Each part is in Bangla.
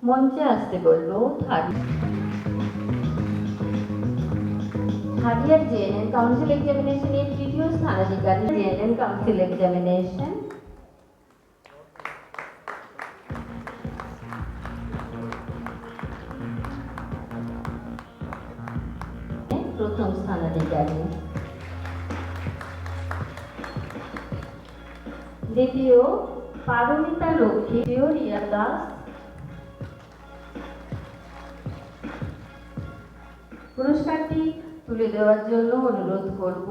먼지 아스걸로 다리. মঞ্চে আসতে বললো third third year JNN council এক্সামিনেশনের তৃতীয় স্থানাধিকারী জেএনএন কাউন্সিল এক্সামিনেশন প্রথম স্থানাধিকারী দ্বিতীয় পারমিতা লক্ষ্মী দ্বিতীয় রিয়া দাস পুরস্কারটি তুলে দেওয়ার জন্য অনুরোধ করব।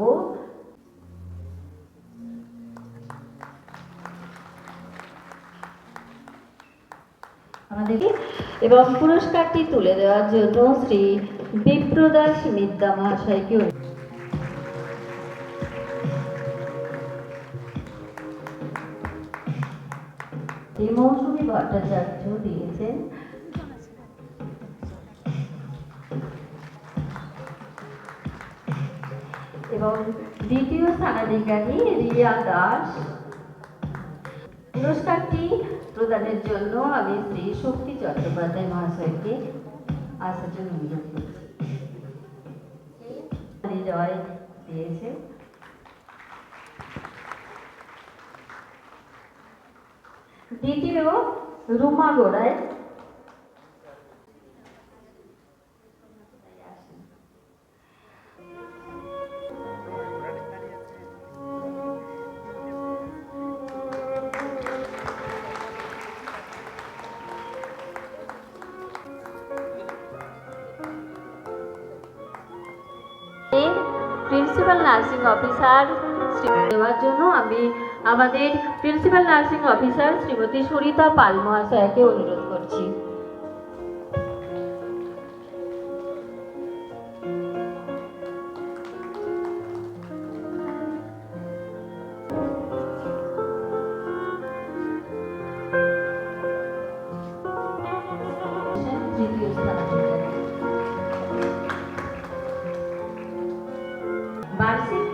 এবং পুরস্কারটি তুলে দেওয়ার জন্য শ্রী বিপ্রদাস মিদ্যা মহাশয়কে এই মৌসুমী ভট্টাচার্য দিয়েছেন এবং দ্বিতীয় স্থানাধিকারী রিয়া দাস। পুরস্কারটি প্রদানের জন্য আমি শ্রী শক্তি চট্টোপাধ্যায় মহাশয়কে আসার জন্য অনুরোধ করছি দিয়েছে। দ্বিতীয় রুমা গোড়ায় প্রিন্সিপাল নার্সিং অফিসার দেওয়ার জন্য আমি আমাদের principal nursing officer Shrimati Sarita Pal মহাশয়াকে অনুরোধ করছি। তৃতীয় স্থানাধিকারী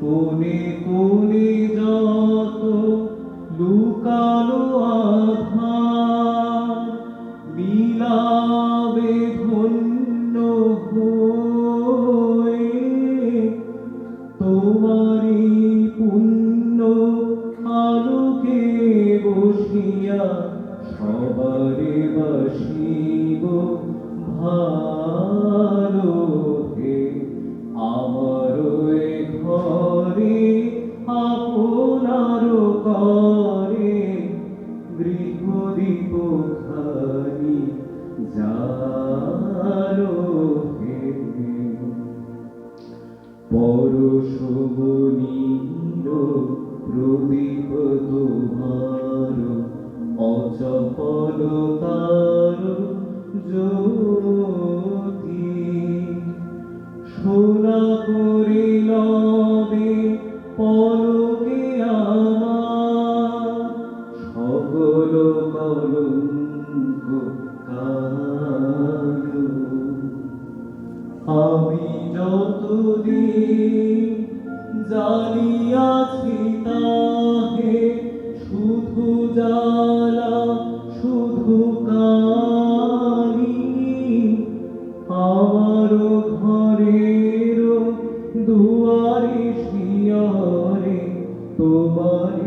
কোনে কোনে জালো হে জানিয়াছি তাহে শুধু জালা শুধু কানি আমার ঘরের দুয়ারে শিয়ারে তোমার